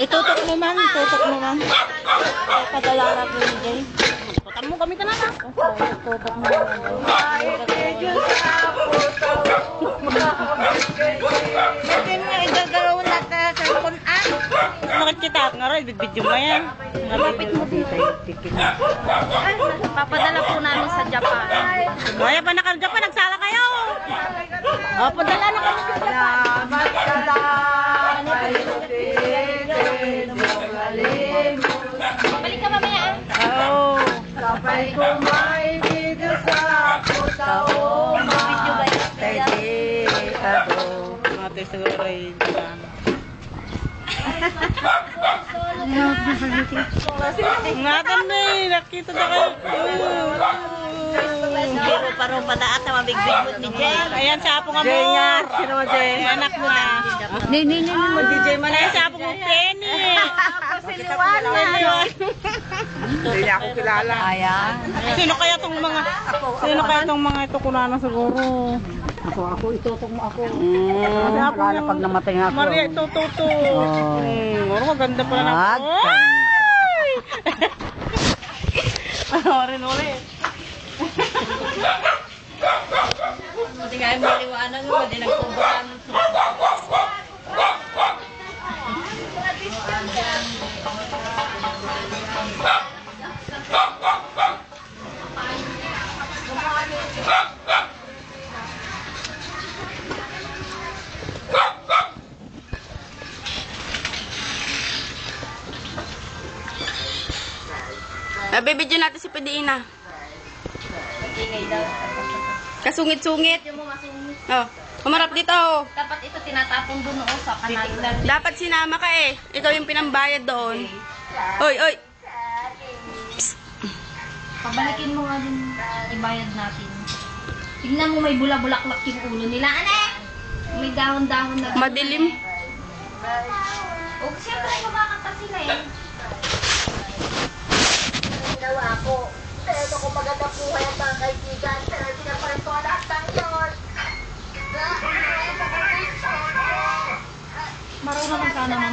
Itutok mo man, itutok mo man. Padalara ko yung Jay. Putan mo kami ka na na. Itutok mo Hindi video mo yan. Malapit mo dito. Papadala po namin sa Japan. Kaya pa nakarga pa, nagsala kayo. O, padala na kami sa Japan. Balik ka mamaya. Oo. Sabay ko may video sa putaong Video ba yan? Dedikado. Ate siguro ay diyan. Nga kami, nakita na kayo. Parang padaat na mabigbig mo ni Jay. Ayan, sapong mo. Jay nga, sino mo, Jay? Anak mo na. Ni, ni, ni. Mag-DJ man na sapong mo, Penny. Hindi niya ako kilala. Ayan. Sino kaya tong mga, sino kaya tong mga ito kunana siguro? Ako, ako, itutok mo ako. Mm. Akala pag namatay nga ako. Maria, ito. Oh. Mm, ano, maganda pala na. Mag- Ay! Ano rin ulit? Buti nga yung maliwanag mo, hindi nagpubukan. Nabibidyo natin si Pediina. Ingay daw. Kasungit-sungit. Yung mga sungit. Oh, umarap dito. oh. Dapat ito tinatapon doon oo, sa kanal. Dapat sinama ka eh. Ikaw yung pinambayad doon. Oy, oy. Pabalikin mo nga din ibayad natin. Tignan mo may bula-bulaklak yung ulo nila. Ane! May dahon-dahon na. Madilim. O, siyempre kumakanta sila eh. Marunong ka na mamaya.